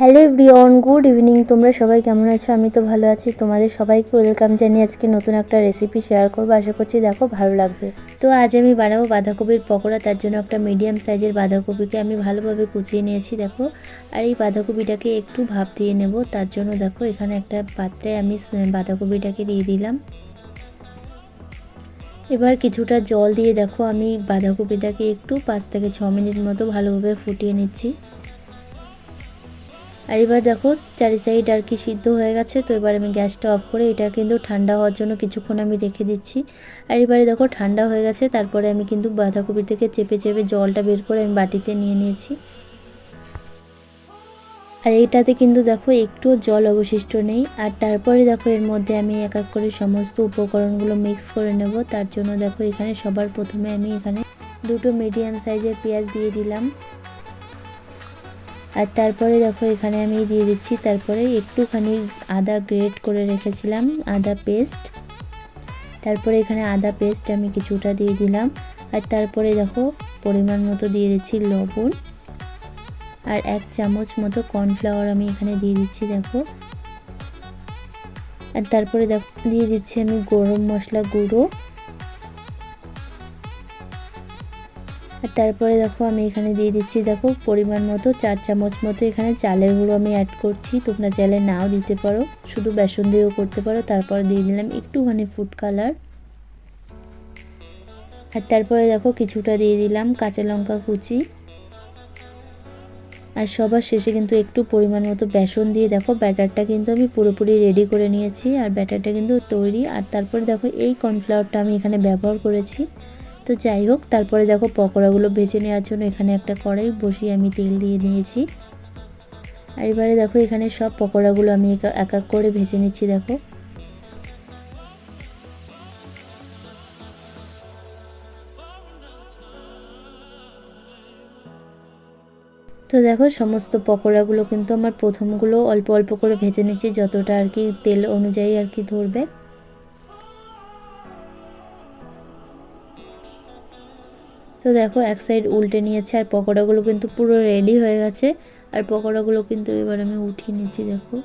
Hello everyone, good evening. তোমরা সবাই কেমন আছো? আমি তো ভালো আছি। তোমাদের সবাইকে ওয়েলকাম জানিয়ে আজকে নতুন একটা রেসিপি শেয়ার করব। আশা করছি দেখো ভালো লাগবে। তো আজ আমি বানাবো বাঁধাকপির পকোড়া। তার জন্য একটা মিডিয়াম সাইজের বাঁধাকপিকে আমি ভালোভাবে কুচিয়ে নিয়েছি, দেখো। আর এই বাঁধাকপিটাকে একটু ভাপ দিয়ে নেব। তার জন্য দেখো, এখানে একটা পাত্রে আমি বাঁধাকপিটাকে দিয়ে দিলাম। এবার কিছুটা জল দিয়ে দেখো, আমি বাঁধাকপিটাকে একটু পাঁচ থেকে ছ মিনিট মতো ভালোভাবে ফুটিয়ে নিচ্ছি। আর এবার দেখো চারি সাইড আর কি সিদ্ধ হয়ে গেছে, তো এবার আমি গ্যাসটা অফ করে এটা কিন্তু ঠান্ডা হওয়ার জন্য কিছুক্ষণ আমি রেখে দিচ্ছি। আর এবারে দেখো, ঠান্ডা হয়ে গেছে, তারপরে আমি কিন্তু বাঁধাকপি থেকে চেপে চেপে জলটা বের করে আমি বাটিতে নিয়ে নিয়েছি। আর এইটাতে কিন্তু দেখো একটুও জল অবশিষ্ট নেই। আর তারপরে দেখো, এর মধ্যে আমি এক এক করে সমস্ত উপকরণগুলো মিক্স করে নেব। তার জন্য দেখো, এখানে সবার প্রথমে আমি এখানে দুটো মিডিয়াম সাইজের পেঁয়াজ দিয়ে দিলাম। আর তারপরে দেখো, এখানে আমি দিয়ে দিচ্ছি। তারপরে একটুখানি আদা গ্রেট করে রেখেছিলাম, আদা পেস্ট তারপরে এখানে আদা পেস্ট আমি কিছুটা দিয়ে দিলাম। আর তারপরে দেখো, পরিমাণ মতো দিয়ে দিচ্ছি লবণ। আর এক চামচ মতো কর্নফ্লাওয়ার আমি এখানে দিয়ে দিচ্ছি, দেখো। আর তারপরে দেখো, দিয়ে দিচ্ছি আমি গরম মশলা গুঁড়ো। তারপরে দেখো আমি এখানে দিয়ে দিচ্ছি, দেখো পরিমাণ মতো, চার চামচ মতো এখানে চালের গুঁড়ো আমি অ্যাড করছি। তোমরা চাইলে নাও দিতে পারো, শুধু বেসন দিয়েও করতে পারো। তারপর দিয়ে দিলাম একটুখানি ফুড কালার আর তারপরে দেখো কিছুটা দিয়ে দিলাম কাঁচা লঙ্কা কুচি। আর সবার শেষে কিন্তু একটু পরিমাণ মতো বেসন দিয়ে দেখো, ব্যাটারটা কিন্তু আমি পুরোপুরি রেডি করে নিয়েছি। আর ব্যাটারটা কিন্তু তৈরি। আর তারপরে দেখো এই কর্নফ্লাওয়ারটা আমি এখানে ব্যবহার করেছি। তো যাই হোক, তারপরে দেখো পকোড়াগুলো ভেজে নেওয়ার জন্য এখানে একটা কড়াই বসিয়ে আমি তেল দিয়ে নিয়েছি আর এবারে দেখো এখানে সব পকোড়াগুলো আমি এক এক করে ভেজে নিচ্ছি, দেখো। তো দেখো সমস্ত পকোড়াগুলো কিন্তু আমার প্রথমগুলো অল্প অল্প করে ভেজে নিচ্ছি, যতটা আর কি তেল অনুযায়ী আর কি ধরবে। তো দেখো, এক সাইড উল্টে নিয়েছে আর পকোড়াগুলো কিন্তু পুরো রেডি হয়ে গেছে। আর পকোড়াগুলো কিন্তু এবার আমি উঠিয়ে নিচ্ছি, দেখো।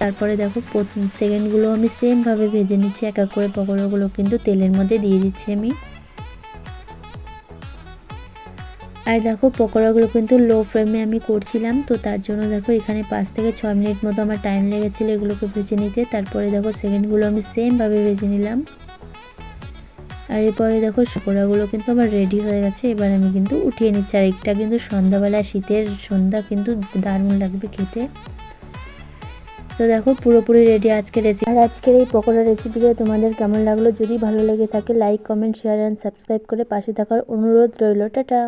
তারপরে দেখো সেকেন্ডগুলো আমি সেমভাবে ভেজে নিচ্ছি, এক এক করে পকোড়াগুলো কিন্তু তেলের মধ্যে দিয়ে দিচ্ছি আমি। আর দেখো পকোড়াগুলো কিন্তু লো ফ্লেমে আমি করছিলাম, তো তার জন্য দেখো এখানে পাঁচ থেকে ছয় মিনিট মতো আমার টাইম লেগেছিলো এগুলোকে ভেজে নিতে। তারপরে দেখো সেকেন্ডগুলো আমি সেমভাবে ভেজে নিলাম। আর এরপরে দেখো পকোড়াগুলো কিন্তু আমার রেডি হয়ে গেছে, এবার আমি কিন্তু উঠিয়ে নিচ্ছি। আর একটা কিন্তু সন্ধ্যাবেলা শীতের সন্ধ্যা কিন্তু দারুণ লাগবে খেতে। তো দেখো, পুরোপুরি রেডি আজকে রেসিপি আর আজকের এই পকোড়া রেসিপিটা তোমাদের কেমন লাগল? যদি ভালো লেগে থাকে like comment share and subscribe করে পাশে থাকার অনুরোধ রইল। টাটা!